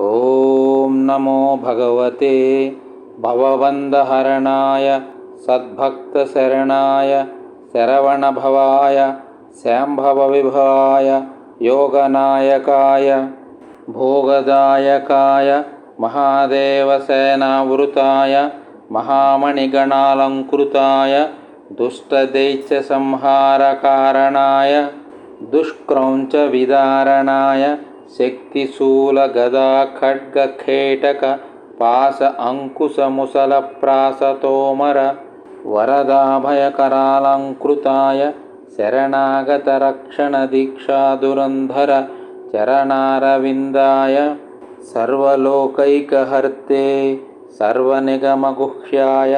ॐ नमो भगवते भवबन्धहरणाय सद्भक्तशरणाय शरवणभवाय शाम्भवविभवाय योगनायकाय भोगदायकाय महादेवसेनावृताय महामणिगणालङ्कृताय दुष्टदैत्यसंहारकारणाय दुष्क्रौञ्चविदारणाय शक्तिशूलगदाखड्गखेटकपास अङ्कुशमुसलप्रासतोमर वरदाभयकरालङ्कृताय शरणागतरक्षणदीक्षाधुरन्धर चरणारविन्दाय सर्वलोकैकहर्ते सर्वनिगमगुह्याय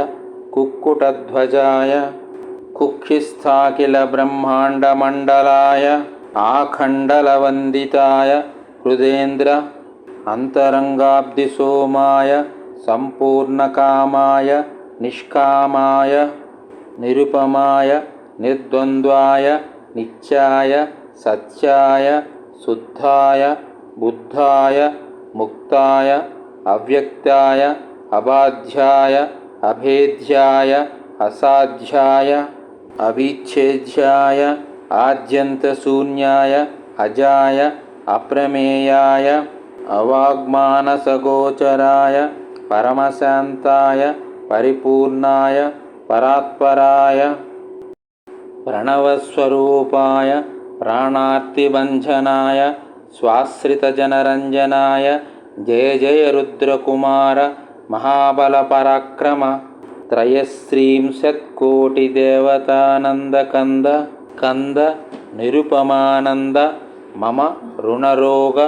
कुक्कुटध्वजाय कुक्षिस्थाखिलब्रह्माण्डमण्डलाय आखण्डलवन्दिताय హృదేంద్ర అంతరంగాబ్దిసోమాయ సంపూర్ణకామాయ నిష్కామాయ నిరుపమాయ నిర్ద్వంద్వాయ నిత్యాయ సత్యాయ శుద్ధాయ బుద్ధాయ ముక్తాయ అవ్యక్తాయ అబాధ్యాయ అభేధ్యాయ అసాధ్యాయ అవిచ్ఛేద్యాయ ఆద్యంతశూన్యాయ అజాయ अप्रमेयाय अवाग्मानसगोचराय परमशान्ताय परिपूर्णाय परात्पराय प्रणवस्वरूपाय प्राणार्तिभञ्जनाय स्वाश्रितजनरञ्जनाय जय जय रुद्रकुमार महाबलपराक्रम त्रयस्त्रिंशत्कोटिदेवतानन्दकन्द कन्द निरुपमानन्द మమ రుణరోగ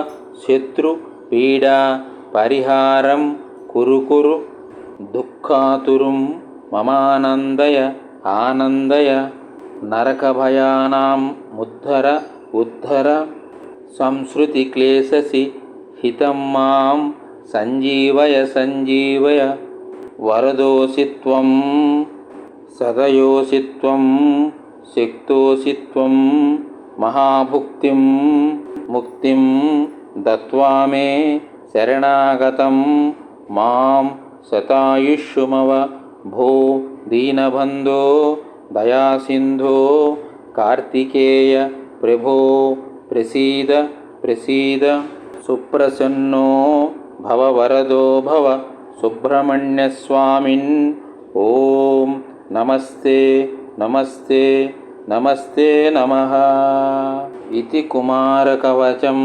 శత్రు పీడా పరిహారం కురుకురు దుఃఖాతురుం మమానందయ ఆనందయ నరకభయానాం ముద్ధర ఉద్ధర సంసృతిక్లేశసి హితం మాం సంజీవయ సంజీవయ వరదోసి త్వం సదయోసి महाभुक्तिं मुक्तिं दत्त्वा मे शरणागतं मां शतायुष्यमव भो दीनबन्धो दयासिन्धो कार्तिकेय प्रभो प्रसीद प्रसीद। सुप्रसन्नो भववरदो भव सुब्रह्मण्यस्वामिन्। ॐ नमस्ते नमस्ते నమస్తే నమ. ఇది కుమారకవచం.